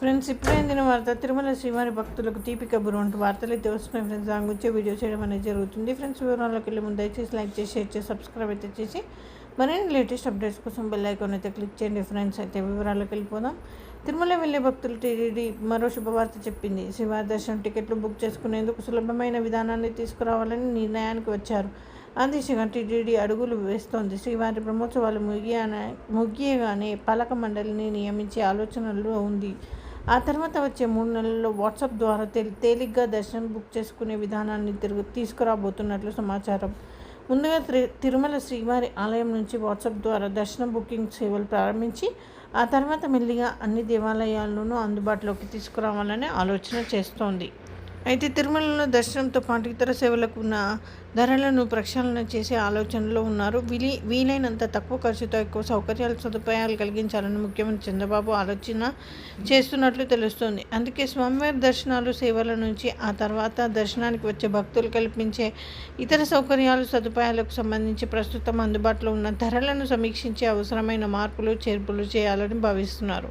Friends ఇప్పుడైందిన వార్త తిరుమల శ్రీవారి భక్తులకు తీపి కబురు వంటి వార్తలు అయితే వస్తున్నాయి ఫ్రెండ్స్. దాని గురించి వీడియో చేయడం అనేది జరుగుతుంది. ఫ్రెండ్స్ వివరాల్లోకి వెళ్ళి ముందు దయచేసి లైక్ చేసి షేర్ చేసి సబ్స్క్రైబ్ అయితే చేసి మరిన్ని లేటెస్ట్ అప్డేట్స్ కోసం బెల్ ఐకాన్ అయితే క్లిక్ చేయండి ఫ్రెండ్స్. అయితే వివరాల్లోకి వెళ్ళిపోదాం. తిరుమల వెళ్ళే భక్తులు టీడీడీ మరో శుభవార్త చెప్పింది. శ్రీవారి దర్శనం టికెట్లు బుక్ చేసుకునేందుకు సులభమైన విధానాన్ని తీసుకురావాలని నిర్ణయానికి వచ్చారు. ఆ దిశగా టీటీడీ అడుగులు వేస్తోంది. శ్రీవారి బ్రహ్మోత్సవాలు ముగియన ముగియగానే పాలక మండలిని నియమించే ఆలోచనలో ఉంది. ఆ తర్వాత వచ్చే మూడు నెలల్లో వాట్సాప్ ద్వారా తేలి తేలిగ్గా దర్శనం బుక్ చేసుకునే విధానాన్ని తిరుగు తీసుకురాబోతున్నట్లు సమాచారం. ముందుగా త్రి తిరుమల శ్రీవారి ఆలయం నుంచి వాట్సాప్ ద్వారా దర్శనం బుకింగ్ సేవలు ప్రారంభించి ఆ తర్వాత మెల్లిగా అన్ని దేవాలయాల్లోనూ అందుబాటులోకి తీసుకురావాలనే ఆలోచన చేస్తోంది. అయితే తిరుమలలో దర్శనంతో పాటు ఇతర సేవలకు ఉన్న ధరలను ప్రక్షాళన చేసే ఆలోచనలో ఉన్నారు. వీలి వీలైనంత తక్కువ ఖర్చుతో ఎక్కువ సౌకర్యాలు సదుపాయాలు కలిగించాలని ముఖ్యమంత్రి చంద్రబాబు ఆలోచన చేస్తున్నట్లు తెలుస్తోంది. అందుకే స్వామివారి దర్శనాలు సేవల నుంచి ఆ తర్వాత దర్శనానికి వచ్చే భక్తులు కల్పించే ఇతర సౌకర్యాలు సదుపాయాలకు సంబంధించి ప్రస్తుతం అందుబాటులో ఉన్న ధరలను సమీక్షించి అవసరమైన మార్పులు చేర్పులు చేయాలని భావిస్తున్నారు.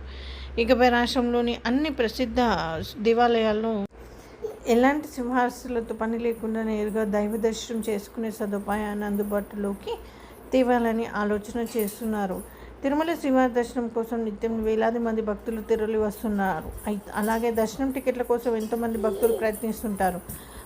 ఇకపై రాష్ట్రంలోని అన్ని ప్రసిద్ధ దేవాలయాలను ఎలాంటి సిఫార్సులతో పని లేకుండా నేరుగా దైవ దర్శనం చేసుకునే సదుపాయాన్ని అందుబాటులోకి తేవాలని ఆలోచన చేస్తున్నారు. తిరుమల శ్రీవారి దర్శనం కోసం నిత్యం వేలాది మంది భక్తులు తిరలి వస్తున్నారు. అయితే అలాగే దర్శనం టికెట్ల కోసం ఎంతోమంది భక్తులు ప్రయత్నిస్తుంటారు.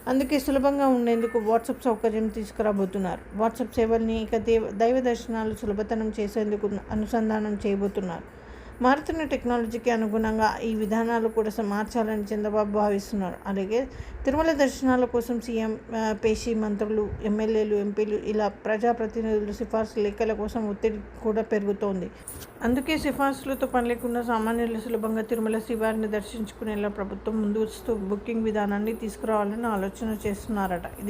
అందుకే సులభంగా ఉండేందుకు వాట్సాప్ సౌకర్యం తీసుకురాబోతున్నారు. వాట్సాప్ సేవల్ని ఇక దేవ దైవ దర్శనాలు సులభతరం చేసేందుకు అనుసంధానం చేయబోతున్నారు. మారుతున్న టెక్నాలజీకి అనుగుణంగా ఈ విధానాలు కూడా మార్చాలని చంద్రబాబు భావిస్తున్నారు. అలాగే తిరుమల దర్శనాల కోసం సీఎం పేషీ పేషి మంత్రులు ఎమ్మెల్యేలు ఎంపీలు ఇలా ప్రజాప్రతినిధులు సిఫార్సు లేఖల కోసం ఒత్తిడి కూడా పెరుగుతోంది. అందుకే సిఫార్సులతో పని లేకుండా సామాన్యులు సులభంగా తిరుమల శ్రీవారిని దర్శించుకునేలా ప్రభుత్వం ముందు బుకింగ్ విధానాన్ని తీసుకురావాలని ఆలోచన చేస్తున్నారట. ఇది